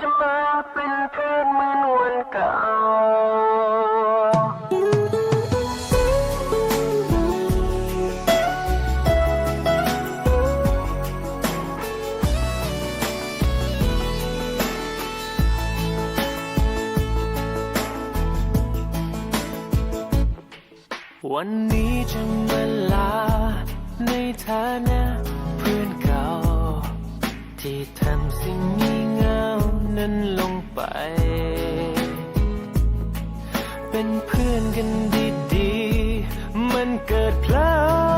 จะมาเป็นเพื่อนเหมือนวันเก่า วันนี้จะมาลาในฐาน เป็นเพื่อนกันดีๆ มันเกิดพลาด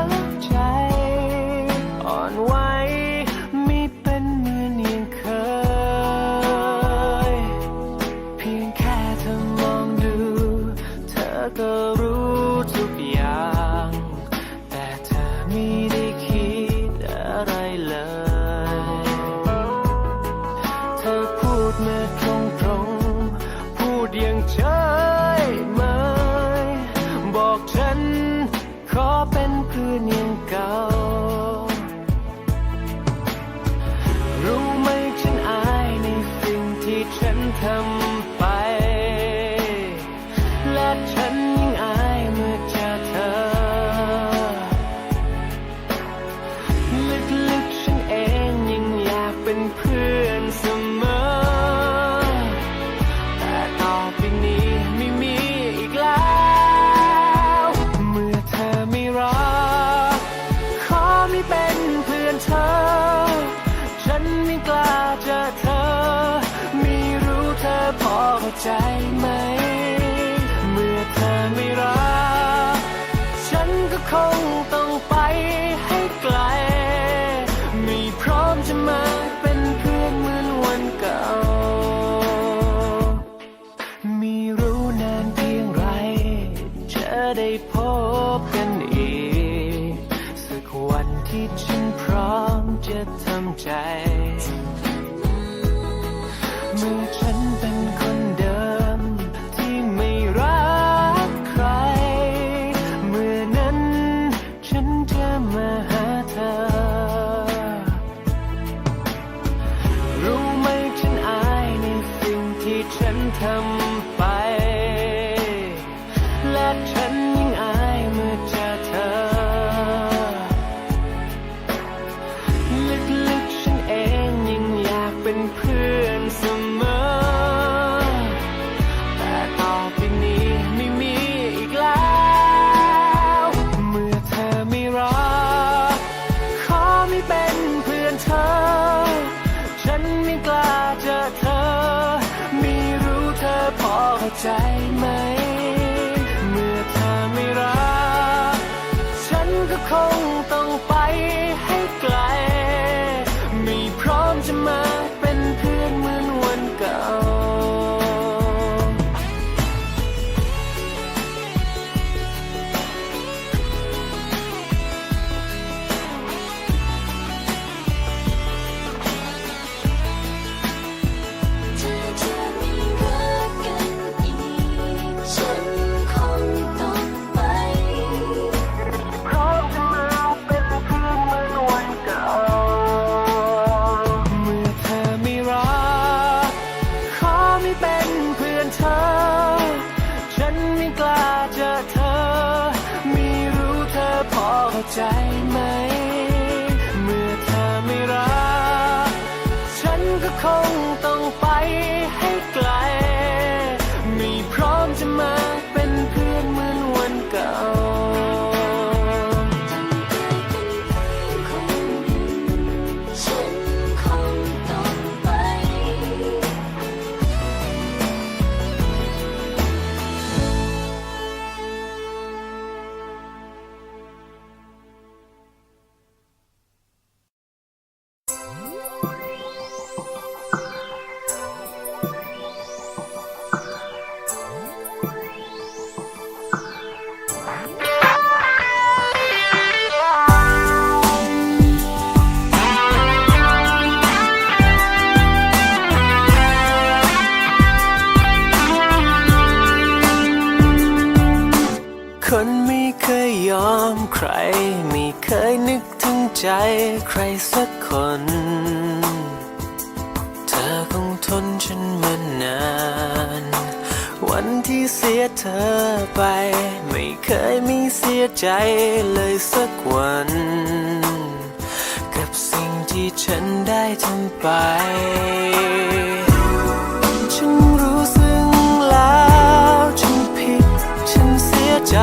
พร้อมจะทำใจ been ใจ ใจใครสักคน เธอคงทนฉันมานาน วันที่เสียเธอไป ไม่เคยมีเสียใจเลยสักวัน กับสิ่งที่ฉันได้ทำไปฉันรู้ซึ้งแล้วฉันผิดฉันเสียใจ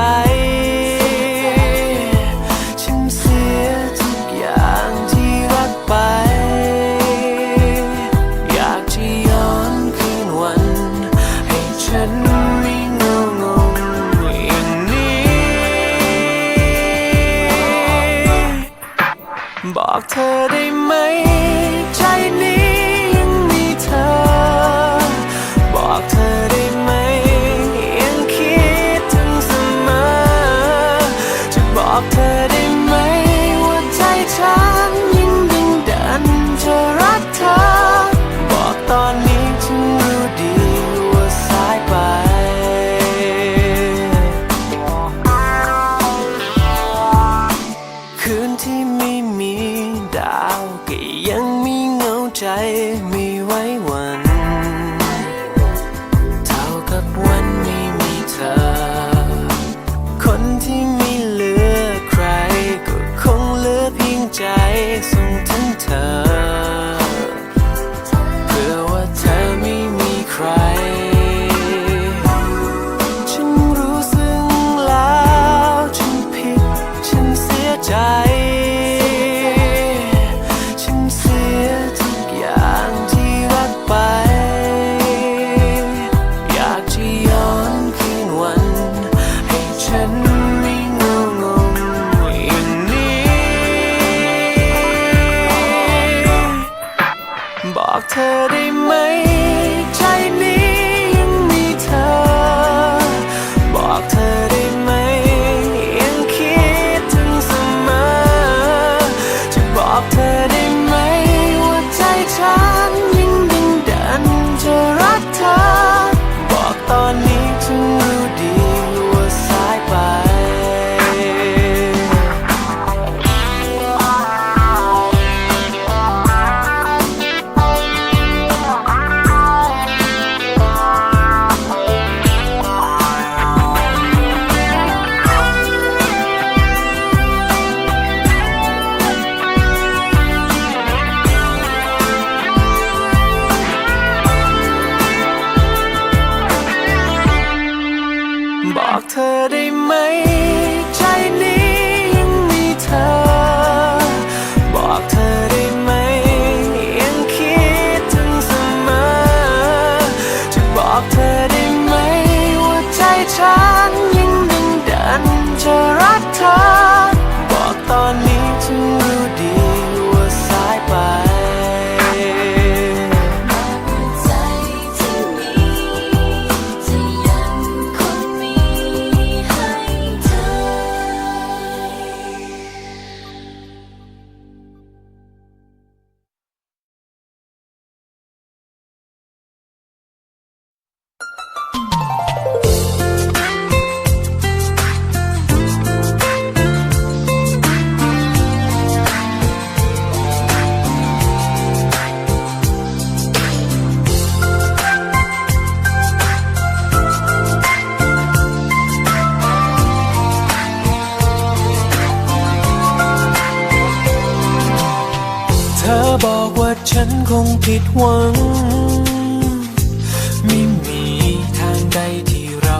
ฉันคงผิดหวัง ไม่มีทางใดที่เรา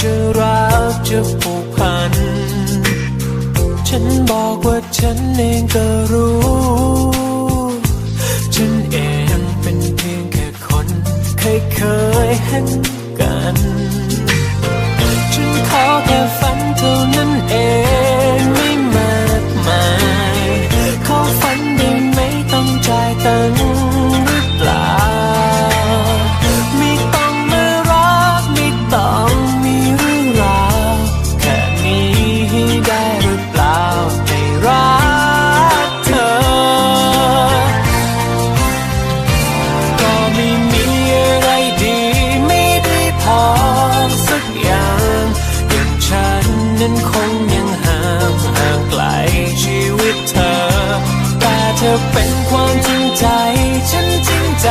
จะรักจะผูกพัน ฉันบอกว่าฉันเองก็รู้ ฉันเองเป็นเพียงแค่คนเคยเคยเห็น นั้นคงยังห่างห่างไกลชีวิตเธอ แต่เธอเป็นความจริงใจ ฉันจริงใจ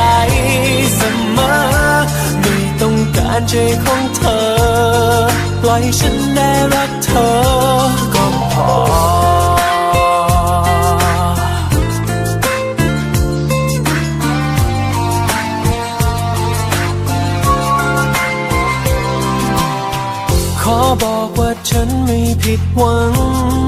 เสมอ ไม่ต้องการใจของเธอ ปล่อยฉันได้รักเธอก็พอ ไม่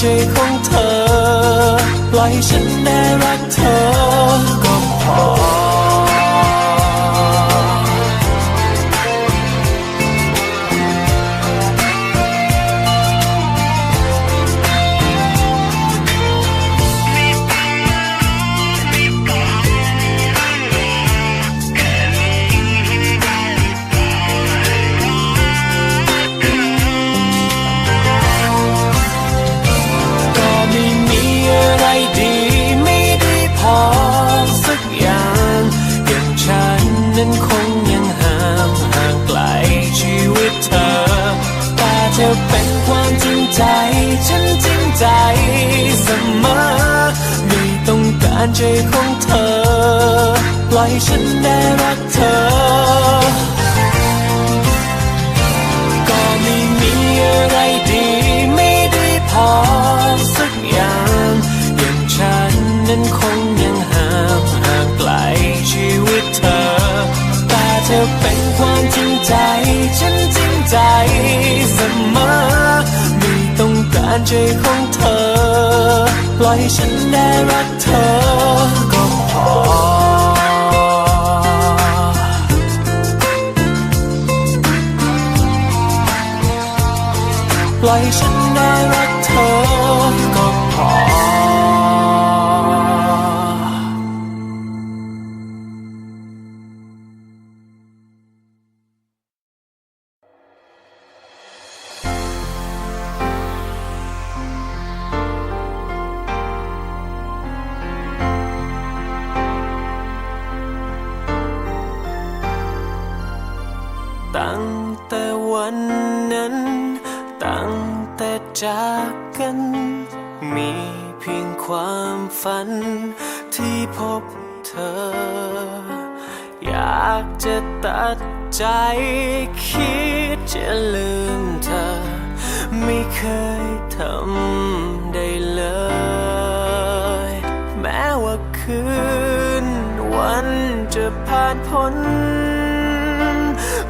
ใจของเธอ ปล่อยฉันได้รักเธอ นั้นคงยังห่างห่างไกลชีวิตเธอ แต่เธอเป็นความจริงใจ ฉันจริงใจเสมอไม่ต้องการใจของเธอ ปล่อยฉันได้รักเธอ ก็ไม่มีอะไรดีไม่ได้พอสักอย่าง อย่างฉันนั้นคง เธอเป็นความจริงใจ ฉันจริงใจเสมอไม่ต้องการใจของเธอ ปล่อยให้ฉันได้รักเธอก็พอปล่อยฉันได้รัก กัน มีเพียงความฝันที่พบเธอ อยากจะตัดใจคิดจะลืมเธอ ไม่เคยทำได้เลย แม้ว่าคืนวันจะผ่านพ้น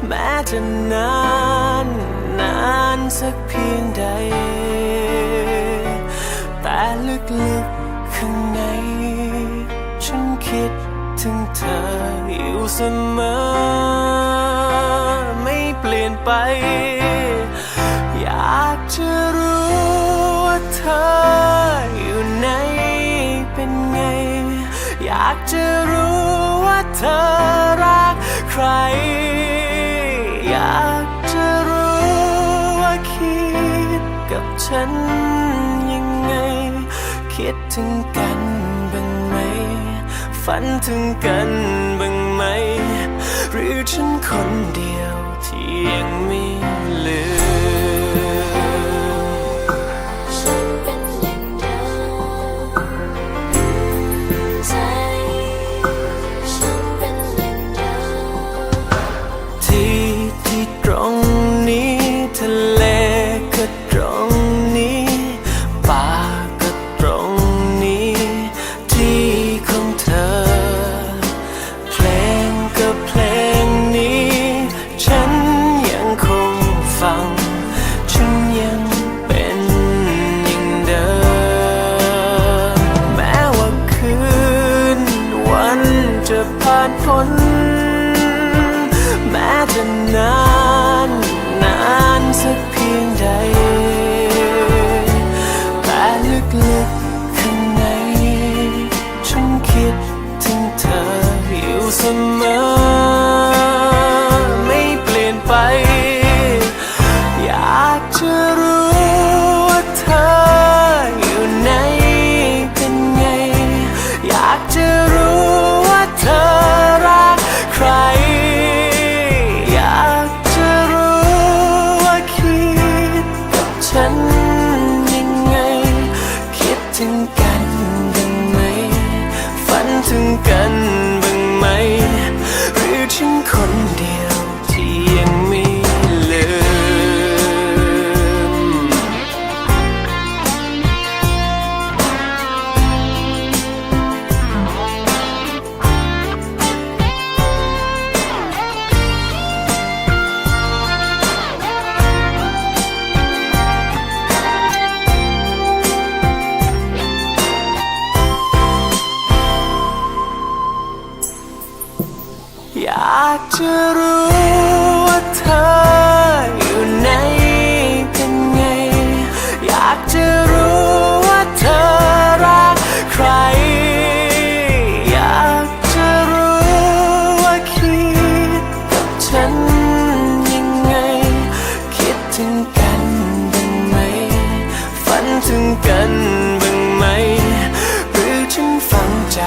แม้จะนานนานสักเพียงใด ลึกข้างใน ฉันคิดถึงเธออยู่เสมอ ไม่เปลี่ยนไป อยากจะรู้ว่าเธออยู่ไหนเป็นไง อยากจะรู้ว่าเธอรักใคร อยากจะรู้ว่าคิดกับฉัน คิดถึงกันบ้างไหม ฝันถึงกันบ้างไหม หรือฉันคนเดียวที่ยังมีากจะรู้ว่าเธออยู่ไหนเป็นไง อยากจะรู้ว่าเธอรักใคร อยากจะรู้ว่าคิดกับฉันยังไง คิดถึงกันบ้างไหม ฝันถึงกันบ้างไหม หรือฉันฟังใจ